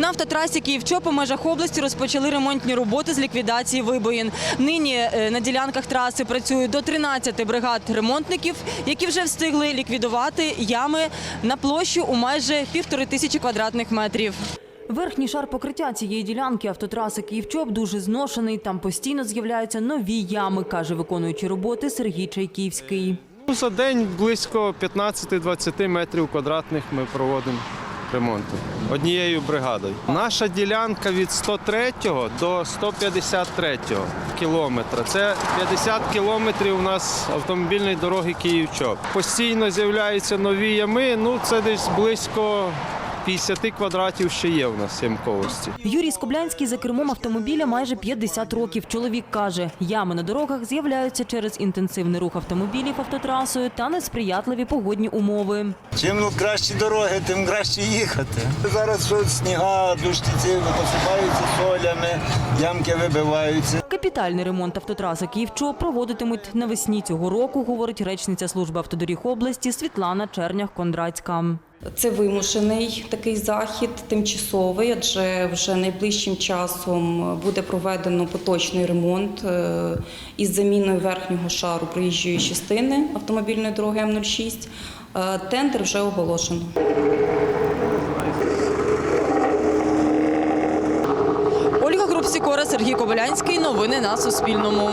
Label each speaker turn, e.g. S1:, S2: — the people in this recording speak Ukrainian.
S1: На автотрасі Київ-Чоп у межах області розпочали ремонтні роботи з ліквідації вибоїн. Нині е, на ділянках траси працюють до 13 бригад ремонтників, які вже встигли ліквідувати ями на площу у майже півтори тисячі квадратних метрів. Верхній шар покриття цієї ділянки автотраси Київ-Чоп дуже зношений. Там постійно з'являються нові ями, каже виконуючий роботи Сергій Чайківський.
S2: Ну, За день близько 15-20 метрів квадратних ми проводимо ремонту однією бригадою. Наша ділянка від 103 до 153 кілометра. Це 50 кілометрів у нас автомобільної дороги Київ-Чоп. Постійно з'являються нові ями. Ну це десь близько 50 квадратів ще є у нас ямковості.
S1: Юрій Скоблянський за кермом автомобіля майже 50 років. Чоловік каже, ями на дорогах з'являються через інтенсивний рух автомобілів автотрасою та несприятливі погодні умови.
S3: Чим ну, кращі дороги, тим краще їхати. Зараз що сніга, дощиці посипаються солями, ямки вибиваються.
S1: Капітальний ремонт автотраси Київ-Чоп проводитимуть навесні цього року, говорить речниця служби автодоріг області Світлана Чернях-Кондрацька.
S4: Це вимушений такий захід, тимчасовий, адже вже найближчим часом буде проведено поточний ремонт е, із заміною верхнього шару проїжджої частини автомобільної дороги М06. Е, Тендер вже оголошено.
S1: Ольга Групсікора, Сергій Кобилянський. Новини на Суспільному.